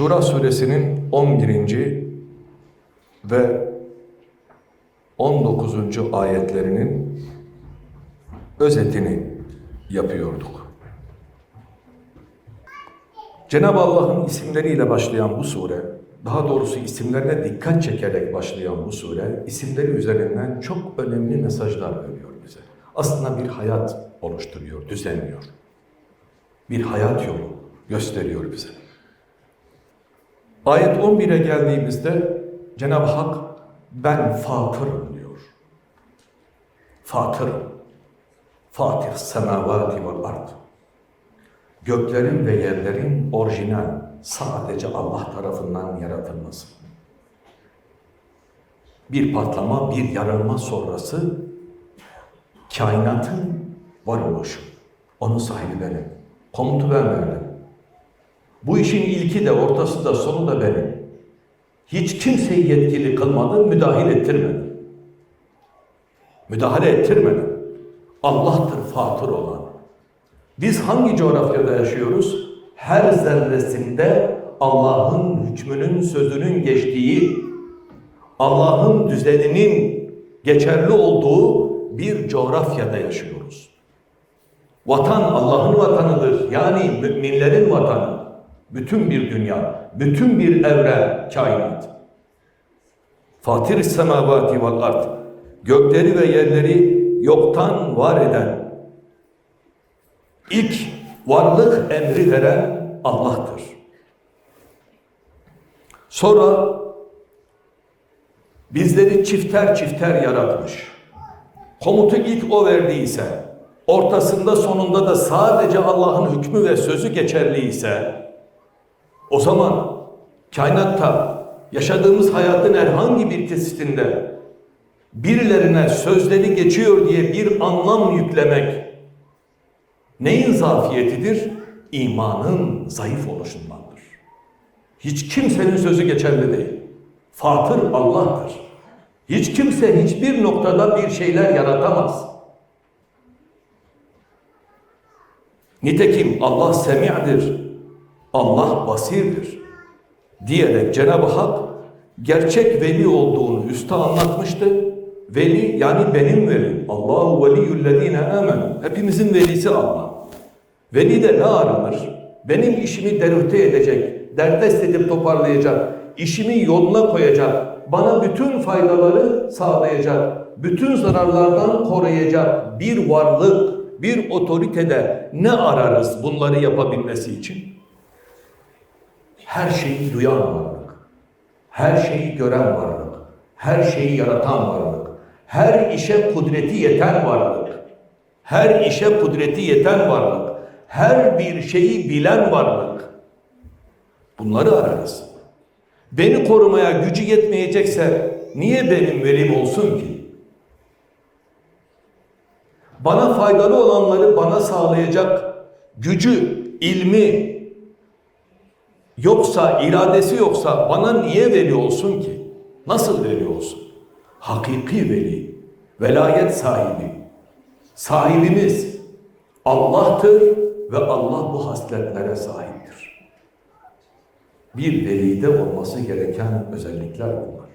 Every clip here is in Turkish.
Şura suresinin 11. ve 19. ayetlerinin özetini yapıyorduk. Cenab-ı Allah'ın isimleriyle başlayan bu sure, daha doğrusu isimlerine dikkat çekerek başlayan bu sure, isimleri üzerinden çok önemli mesajlar veriyor bize. Aslında bir hayat oluşturuyor, düzenliyor. Bir hayat yolu gösteriyor bize. Ayet 11'e geldiğimizde Cenab-ı Hak ben fatırım diyor. Fatırım. Fatih semavati vel ard. Göklerin ve yerlerin orijinal, sadece Allah tarafından yaratılması. Bir patlama, bir yarılma sonrası kainatın varoluşu. Onun sahibi benim. Komutu ben verdim. Bu işin ilki de ortası da sonu da benim. Hiç kimseyi yetkili kılmadım, müdahil ettirmedim. Müdahale ettirmedim. Allah'tır fatır olan. Biz hangi coğrafyada yaşıyoruz? Her zerresinde Allah'ın hükmünün, sözünün geçtiği, Allah'ın düzeninin geçerli olduğu bir coğrafyada yaşıyoruz. Vatan Allah'ın vatanıdır. Yani müminlerin vatanı. Bütün bir dünya, bütün bir evren, kainat. Fatir semavati vel ard. Gökleri ve yerleri yoktan var eden, ilk varlık emri veren Allah'tır. Sonra bizleri çifter çifter yaratmış. Komutu ilk o verdiyse, ortasında sonunda da sadece Allah'ın hükmü ve sözü geçerli ise, o zaman kainatta yaşadığımız hayatın herhangi bir kesitinde birilerine sözleri geçiyor diye bir anlam yüklemek neyin zafiyetidir? İmanın zayıf oluşundandır. Hiç kimsenin sözü geçerli değil. Fatır Allah'tır. Hiç kimse hiçbir noktada bir şeyler yaratamaz. Nitekim Allah semi'dir. Allah basirdir. Diyerek Cenab-ı Hak gerçek veli olduğunu üste anlatmıştı. Veli yani benim velim. Allahu veliyyüllezine amenu. Hepimizin velisi Allah. Veli de ne aranır? Benim işimi derühte edecek, derdest edip toparlayacak, işimi yoluna koyacak, bana bütün faydaları sağlayacak, bütün zararlardan koruyacak bir varlık, bir otoritede ne ararız bunları yapabilmesi için? Her şeyi duyan varlık, her şeyi gören varlık, her şeyi yaratan varlık, her işe kudreti yeten varlık, her işe kudreti yeten varlık, her bir şeyi bilen varlık. Bunları ararız. Beni korumaya gücü yetmeyecekse niye benim velim olsun ki? Bana faydalı olanları bana sağlayacak gücü, ilmi yoksa, iradesi yoksa bana niye veli olsun ki? Nasıl veli olsun? Hakiki veli, velayet sahibi, sahibimiz Allah'tır ve Allah bu hasletlere sahiptir. Bir velide olması gereken özellikler bunlar.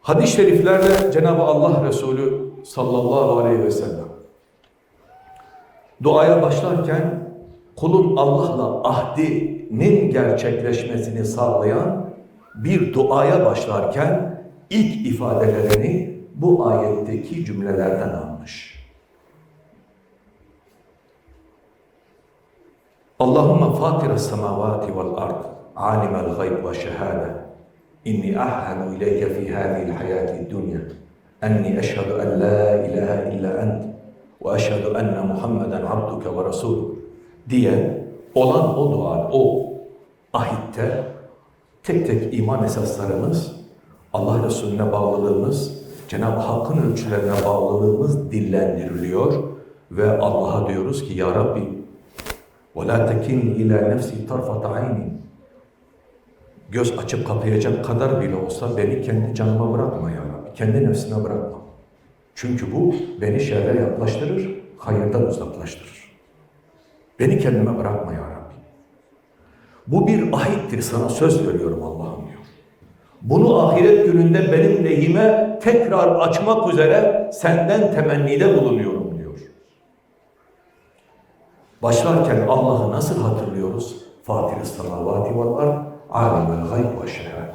Hadis-i şeriflerde Cenab-ı Allah Resulü sallallahu aleyhi ve sellem duaya başlarken kulun Allah'la ahdinin gerçekleşmesini sağlayan bir duaya başlarken ilk ifadelerini bu ayetteki cümlelerden almış. Allahümme fatira semavati vel ard alimel gayb ve şehade inni ahhanu ileyke fi hâzihil hayâti dünya enni eşhedü en la ilahe illa ent ve eşhedü enne Muhammeden abduke ve resulü diye olan o dua, o ahitte tek tek iman esaslarımız, Allah Resulüne bağlılığımız, Cenab-ı Hakk'ın ölçülerine bağlılığımız dillendiriliyor ve Allah'a diyoruz ki Ya Rabbi وَلَا تَكِنْ اِلَى نَفْسِ طَرْفَةَ عَيْنٍ Göz açıp kapayacak kadar bile olsa beni kendi canıma bırakma Ya Rabbi. Kendi nefsine bırakma. Çünkü bu beni şerre yaklaştırır, hayırdan uzaklaştırır. Beni kendime bırakma ya Rabbi. Bu bir ahittir sana söz veriyorum Allah'ım diyor. Bunu ahiret gününde benim lehime tekrar açmak üzere senden temennide bulunuyorum diyor. Başlarken Allah'ı nasıl hatırlıyoruz? Fatih-i semavati vel ard, alimel gayb ve şehadet.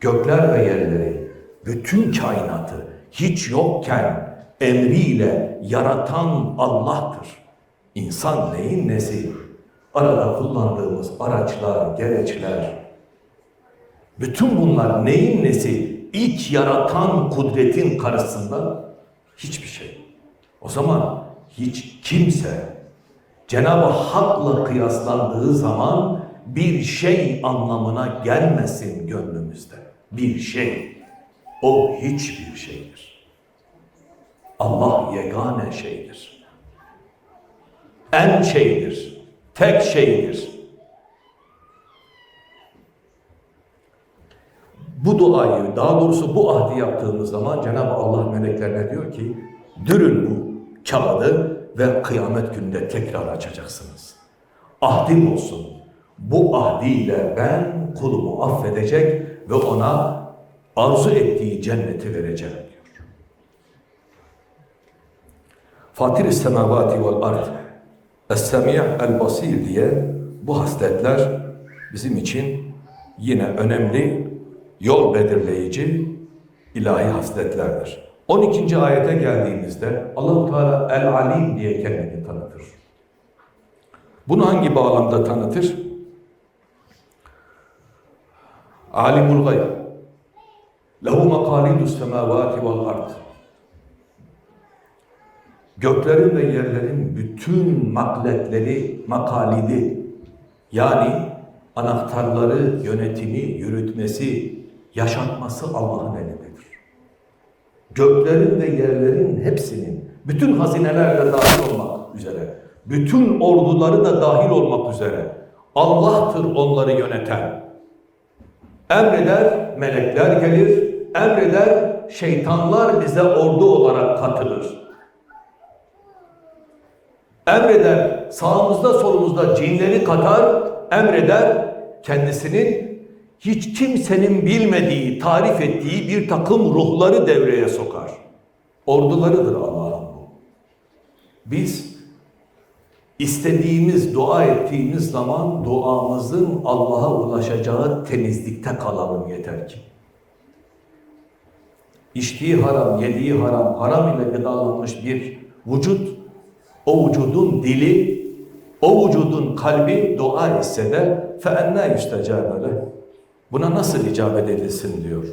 Gökler ve yerleri, bütün kainatı hiç yokken emriyle yaratan Allah'tır. İnsan neyin nesi? Arada kullandığımız araçlar, gereçler, bütün bunlar neyin nesi? İlk yaratan kudretin karşısında hiçbir şey. O zaman hiç kimse Cenab-ı Hak'la kıyaslandığı zaman bir şey anlamına gelmesin gönlümüzde. Bir şey. O hiçbir şeydir. Allah yegane şeydir. En şeydir. Tek şeydir. Bu duayı, daha doğrusu bu ahdi yaptığımız zaman Cenab-ı Allah meleklerine diyor ki, dürün bu kağıdı ve kıyamet gününde tekrar açacaksınız. Ahdim olsun. Bu ahdiyle ben kulumu affedecek ve ona arzu ettiği cenneti vereceğim diyor. Fatir-i semavati vel ard Es-Semi' el-Basir diye bu hasletler bizim için yine önemli yol belirleyici ilahi hasletlerdir. 12. ayete geldiğimizde Allahu Teala El-Alim diye kendini tanıtır. Bunu hangi bağlamda tanıtır? Alimul gayb. Lehu makalidus semavati vel ard. Göklerin ve yerlerin bütün makletleri, makalidi yani anahtarları, yönetimi, yürütmesi, yaşatması Allah'ın elindedir. Göklerin ve yerlerin hepsinin, bütün hazineler de dahil olmak üzere, bütün orduları da dahil olmak üzere Allah'tır onları yöneten. Emreder, melekler gelir, emreder, şeytanlar bize ordu olarak katılır. Emreder, sağımızda solumuzda cinleri katar, emreder, kendisinin hiç kimsenin bilmediği, tarif ettiği bir takım ruhları devreye sokar. Ordularıdır Allah'ın bu. Biz istediğimiz, dua ettiğimiz zaman duamızın Allah'a ulaşacağı temizlikte kalalım yeter ki İçtiği haram, yediği haram, haram ile gıdalanmış bir vücut, o vücudun dili, o vücudun kalbi dua etse de فَاَنَّا يُسْتَجَابَ لَهُ Buna nasıl icabet edilsin diyor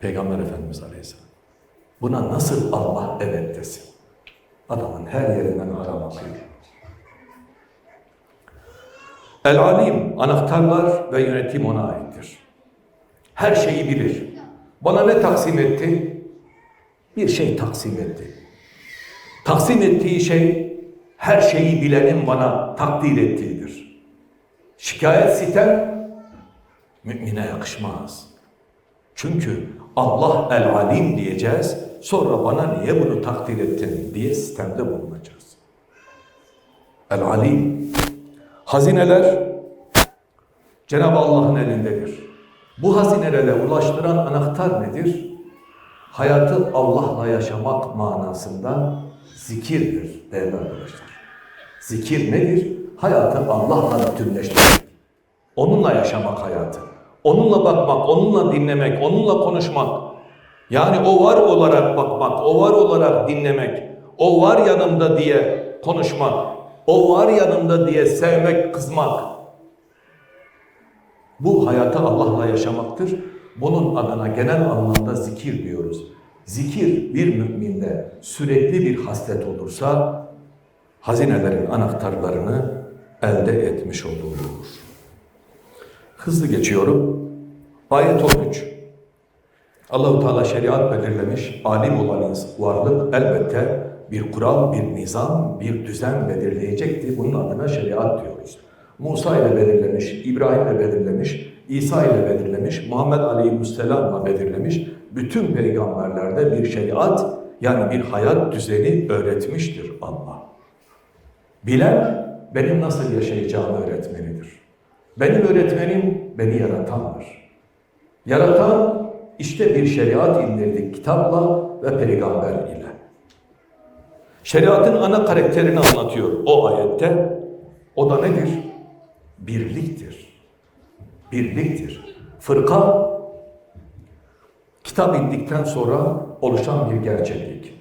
Peygamber Efendimiz Aleyhisselam. Buna nasıl Allah evet desin? Adamın her yerinden haram akıyor. El-Alim, anahtarlar ve yönetim ona aittir. Her şeyi bilir. Bana ne taksim etti? Bir şey taksim etti. Taksim ettiği şey, her şeyi bilenin bana takdir ettiğidir. Şikayet sitem, mümine yakışmaz. Çünkü Allah el-alim diyeceğiz, sonra bana niye bunu takdir ettin diye sistemde bulunacağız. El-alim. Hazineler Cenab-ı Allah'ın elindedir. Bu hazinelere ulaştıran anahtar nedir? Hayatı Allah'la yaşamak manasında zikirdir değerli arkadaşlar. Zikir nedir? Hayatı Allah'la bütünleştirmek. Onunla yaşamak hayatı. Onunla bakmak, onunla dinlemek, onunla konuşmak. Yani o var olarak bakmak, o var olarak dinlemek, o var yanımda diye konuşmak, o var yanımda diye sevmek, kızmak. Bu hayatı Allah'la yaşamaktır. Bunun adına genel anlamda zikir diyoruz. Zikir bir müminde sürekli bir haslet olursa hazinelerin anahtarlarını elde etmiş olur. Hızlı geçiyorum. Ayet 13. Allahu Teala şeriat belirlemiş, alim olan varlık elbette bir kural, bir nizam, bir düzen belirleyecekti. Bunun adına şeriat diyoruz. Musa ile belirlemiş, İbrahim ile belirlemiş, İsa ile belirlemiş, Muhammed Aleyhisselam'la belirlemiş. Bütün peygamberlerde bir şeriat, Yani bir hayat düzeni öğretmiştir Allah. Bilen benim nasıl yaşayacağımı öğretmenidir. Benim öğretmenim beni yaratandır. Yaratan işte bir şeriat indirdi kitapla ve peygamber ile. Şeriatın ana karakterini anlatıyor o ayette. O da nedir? Birliktir. Birliktir. Fırka kitap indikten sonra oluşan bir gerçeklik.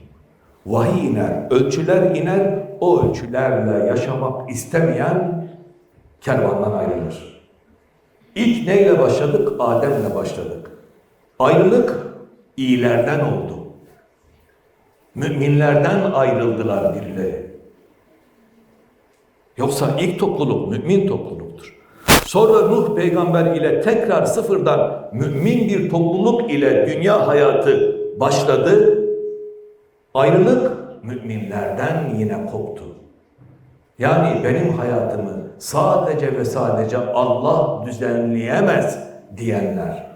Vahiy iner, ölçüler iner, o ölçülerle yaşamak istemeyen kervandan ayrılır. İlk neyle başladık? Adem'le başladık. Ayrılık iyilerden oldu. Müminlerden ayrıldılar birileri. Yoksa ilk topluluk mümin topluluktur. Sonra Nuh peygamber ile tekrar sıfırdan mümin bir topluluk ile dünya hayatı başladı. Ayrılık müminlerden yine koptu. Yani benim hayatımı sadece ve sadece Allah düzenleyemez diyenler,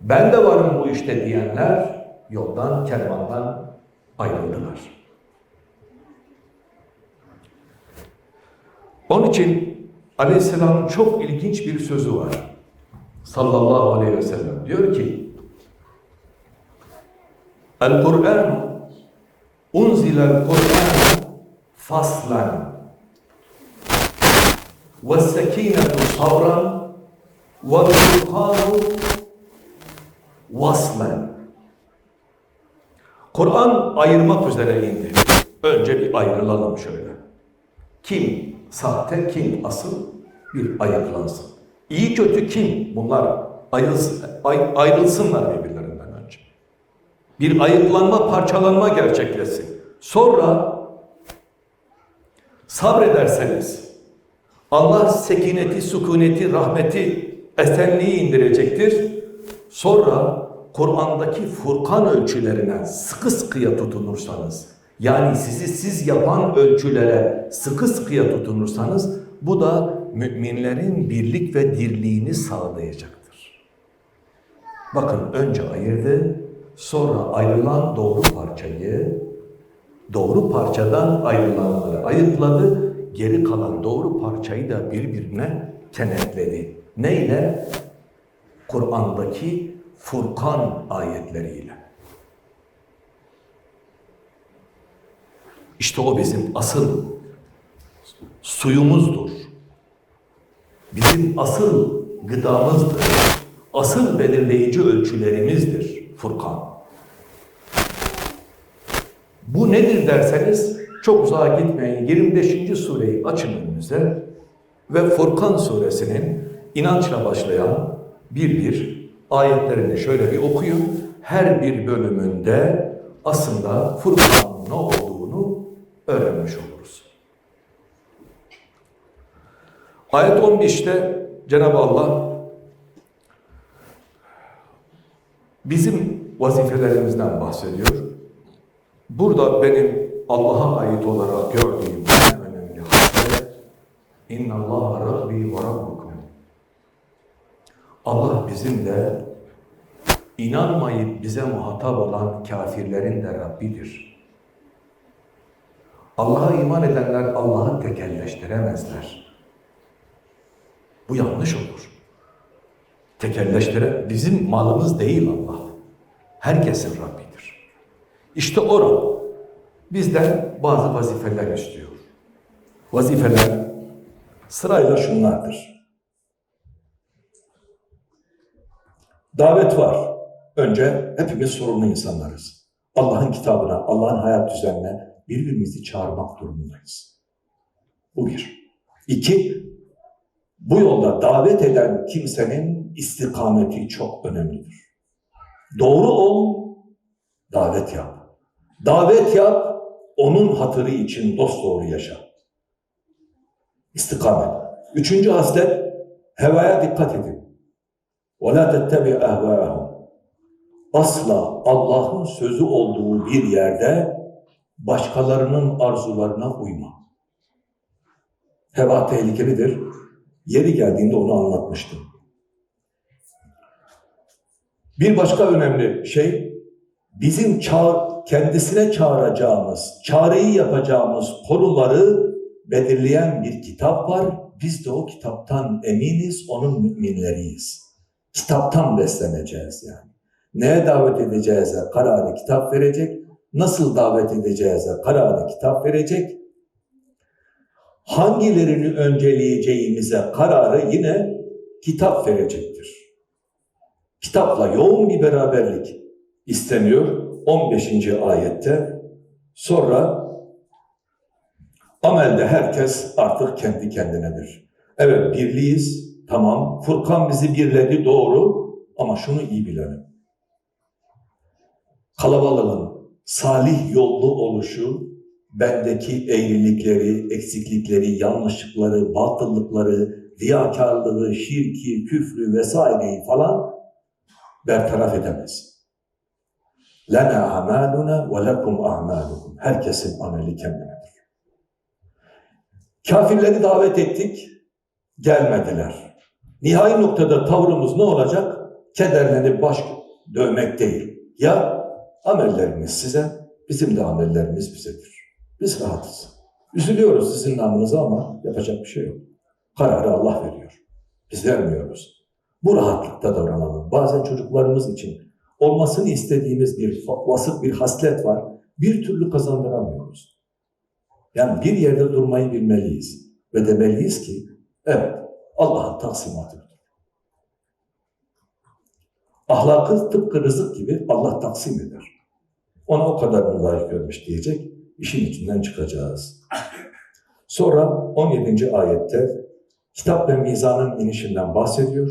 ben de varım bu işte diyenler yoldan, kervandan ayrıldılar. Onun için Aleyhisselam'ın çok ilginç bir sözü var. Sallallahu aleyhi ve sellem diyor ki El-Kur'an unzilel Kur'an faslan ve sekinetu sabran ve furkanu vaslen Kur'an ayırmak üzere indi. Önce bir ayrılalım şöyle. Kim sahte, kim asıl bir ayıklansın. İyi kötü kim? Bunlar ayrılsın, ay- ayrılsınlar birbirlerinden önce. Bir ayıklanma, parçalanma gerçekleşsin. Sonra sabrederseniz Allah sekineti, sükuneti, rahmeti, esenliği indirecektir. Sonra Kur'an'daki Furkan ölçülerine sıkı sıkıya tutunursanız, yani sizi siz yapan ölçülere sıkı sıkıya tutunursanız, bu da müminlerin birlik ve dirliğini sağlayacaktır. Bakın önce ayırdı, sonra ayrılan doğru parçayı, doğru parçadan ayrılanları ayıkladı, geri kalan doğru parçayı da birbirine kenetledi. Neyle? Kur'an'daki Furkan ayetleriyle. İşte o bizim asıl suyumuzdur. Bizim asıl gıdamızdır. Asıl belirleyici ölçülerimizdir Furkan. Bu nedir derseniz çok uzağa gitmeyin. 25. sureyi açın önünüze ve Furkan suresinin inançla başlayan bir bir ayetlerini şöyle bir okuyun. Her bir bölümünde aslında Furkan'ın ne olduğunu öğrenmiş oluruz. Ayet 15'te Cenab-ı Allah bizim vazifelerimizden bahsediyor. Burada benim Allah'a ait olarak gördüğüm en önemli hasret İnna Allah Rabbi ve. Allah bizim de inanmayıp bize muhatap olan kafirlerin de Rabbidir. Allah'a iman edenler Allah'ı tekelleştiremezler. Bu yanlış olur. Tekelleştire bizim malımız değil Allah. Herkesin Rabbidir. İşte o Rab bizden bazı vazifeler istiyor. Vazifeler sırayla şunlardır. Davet var. Önce hepimiz sorumlu insanlarız. Allah'ın kitabına, Allah'ın hayat düzenine birbirimizi çağırmak durumundayız. Bu bir. İki, bu yolda davet eden kimsenin istikameti çok önemlidir. Doğru ol, davet yap. Davet yap, onun hatırı için dosdoğru yaşa. İstikamet. Üçüncü haslet, hevaya dikkat edin. وَلَا تَتَّبِعْ اَهْوَاهُمْ Asla Allah'ın sözü olduğu bir yerde başkalarının arzularına uyma. Heva tehlikelidir. Yeri geldiğinde onu anlatmıştım. Bir başka önemli şey, bizim çağ, kendisine çağıracağımız, çağrıyı yapacağımız konuları belirleyen bir kitap var. Biz de o kitaptan eminiz, onun müminleriyiz. Kitaptan besleneceğiz yani. Neye davet edeceğize kararı kitap verecek, nasıl davet edeceğize kararı kitap verecek, hangilerini önceleyeceğimize kararı yine kitap verecektir. Kitapla yoğun bir beraberlik isteniyor 15. ayette. Sonra amelde herkes artık kendi kendinedir. Evet birliyiz, tamam. Furkan bizi birledi, doğru. Ama şunu iyi bilelim. Kalabalığın salih yollu oluşu, bendeki eğrilikleri, eksiklikleri, yanlışlıkları, batıllıkları, riyakarlığı, şirki, küfrü vesaireyi falan bertaraf edemez. Lena amaluna ve lekum a'malukum. Herkesin ameli kendinedir. Kafirleri davet ettik, gelmediler. Nihai noktada tavrımız ne olacak? Kederlenip baş dövmek değil. Ya amellerimiz size, bizim de amellerimiz bizedir. Biz rahatız. Üzülüyoruz sizin namınıza ama yapacak bir şey yok. Kararı Allah veriyor. Biz vermiyoruz. Bu rahatlıkta davranalım. Bazen çocuklarımız için olmasını istediğimiz bir vasıf, bir haslet var. Bir türlü kazandıramıyoruz. Yani bir yerde durmayı bilmeliyiz. Ve demeliyiz ki, evet Allah'ın taksimatıdır. Ahlakı tıpkı rızık gibi Allah taksim eder. Ona o kadar layık görmüş diyecek, işin içinden çıkacağız. Sonra 17. ayette kitap ve mizanın inişinden bahsediyor.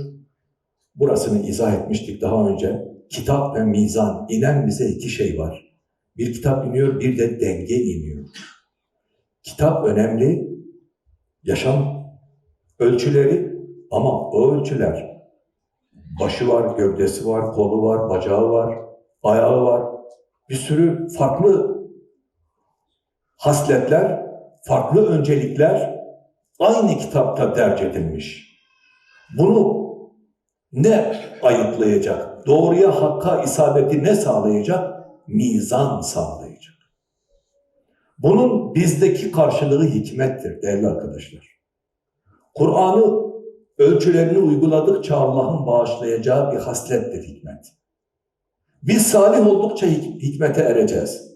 Burasını izah etmiştik daha önce. Kitap ve mizan inen bize iki şey var. Bir kitap iniyor, bir de denge iniyor. Kitap önemli, yaşam ölçüleri ama o ölçüler başı var, gövdesi var, kolu var, bacağı var, ayağı var. Bir sürü farklı hasletler, farklı öncelikler aynı kitapta derc edilmiş. Bunu ne ayıklayacak? Doğruya, hakka isabeti ne sağlayacak? Mizan sağlayacak. Bunun bizdeki karşılığı hikmettir değerli arkadaşlar. Kur'an'ı ölçülerini uyguladıkça Allah'ın bağışlayacağı bir haslettir hikmet. Biz salih oldukça hik- hikmete ereceğiz.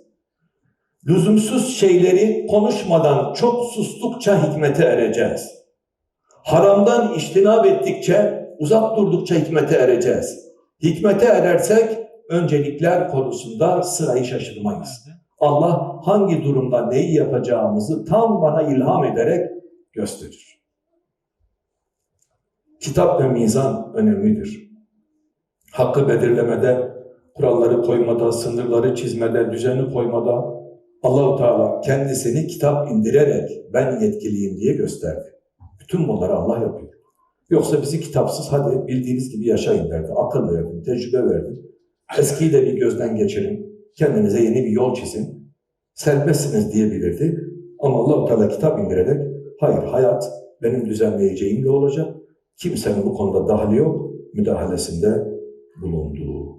Lüzumsuz şeyleri konuşmadan çok sustukça hikmete ereceğiz. Haramdan iştinab ettikçe, uzak durdukça hikmete ereceğiz. Hikmete erersek öncelikler konusunda sırayı şaşırmayız. Allah hangi durumda neyi yapacağımızı tam bana ilham ederek gösterir. Kitap ve mizan önemlidir. Hakkı belirlemede, kuralları koymada, sınırları çizmede, düzeni koymada Allahu Teala kendisini kitap indirerek ben yetkiliyim diye gösterdi. Bütün bunları Allah yapıyor. Yoksa bizi kitapsız hadi bildiğiniz gibi yaşayın derdi. Akıl verdim, tecrübe verdim. Eskiyi de bir gözden geçirin. Kendinize yeni bir yol çizin. Serbestsiniz diyebilirdi. Ama Allah-u Teala kitap indirerek hayır hayat benim düzenleyeceğimle olacak. Kimsenin bu konuda dahli yok. Müdahalesinde bulundu.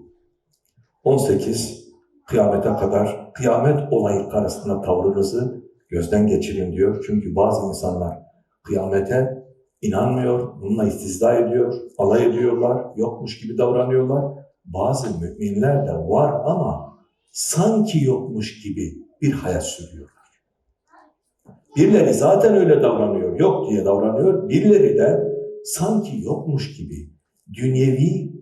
18 kıyamete kadar kıyamet olayı karşısında tavrınızı gözden geçirin diyor. Çünkü bazı insanlar kıyamete inanmıyor, bununla istizda ediyor, alay ediyorlar, yokmuş gibi davranıyorlar. Bazı müminler de var ama sanki yokmuş gibi bir hayat sürüyorlar. Birileri zaten öyle davranıyor, yok diye davranıyor. Birileri de sanki yokmuş gibi dünyevi,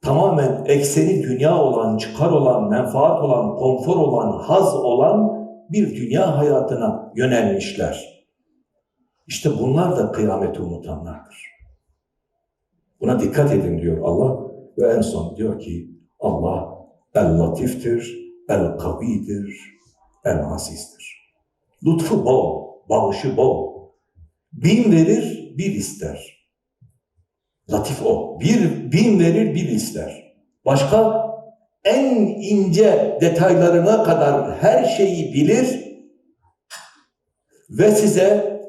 tamamen ekseni dünya olan, çıkar olan, menfaat olan, konfor olan, haz olan bir dünya hayatına yönelmişler. İşte bunlar da kıyameti unutanlardır. Buna dikkat edin diyor Allah ve en son diyor ki Allah el-latiftir, el-kavidir, el-azizdir. Lütfu bol, bağışı bol. Bin verir, bir ister. Latif o. Bir bin verir, bir ister. Başka en ince detaylarına kadar her şeyi bilir ve size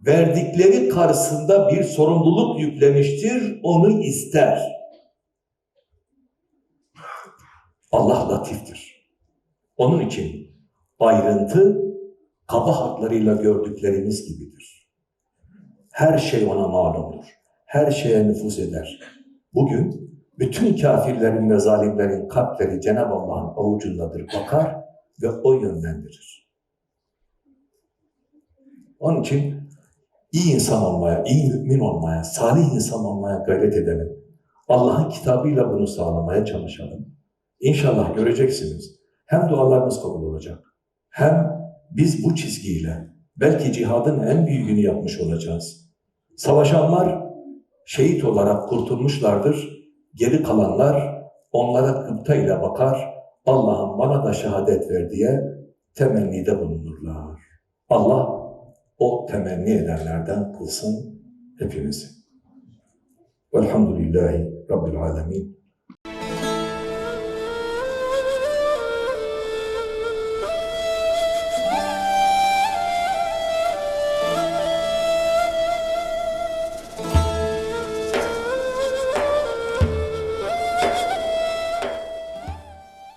verdikleri karşısında bir sorumluluk yüklemiştir, onu ister. Allah latiftir. Onun için ayrıntı kaba hatlarıyla gördüklerimiz gibidir. Her şey ona malumdur. Her şeye nüfuz eder. Bugün bütün kafirlerin ve zalimlerin kalpleri Cenab-ı Allah'ın avucundadır. Bakar ve o yönlendirir. Onun için iyi insan olmaya, iyi mümin olmaya, salih insan olmaya gayret edelim. Allah'ın kitabıyla bunu sağlamaya çalışalım. İnşallah göreceksiniz. Hem dualarımız kabul olacak. Hem biz bu çizgiyle belki cihadın en büyüğünü yapmış olacağız. Savaşanlar şehit olarak kurtulmuşlardır. Geri kalanlar onlara gıptayla bakar. Allah'ım bana da şehadet ver diye temennide bulunurlar. Allah o temenni edenlerden kılsın hepimizi. Velhamdülillahi Rabbil Alemin.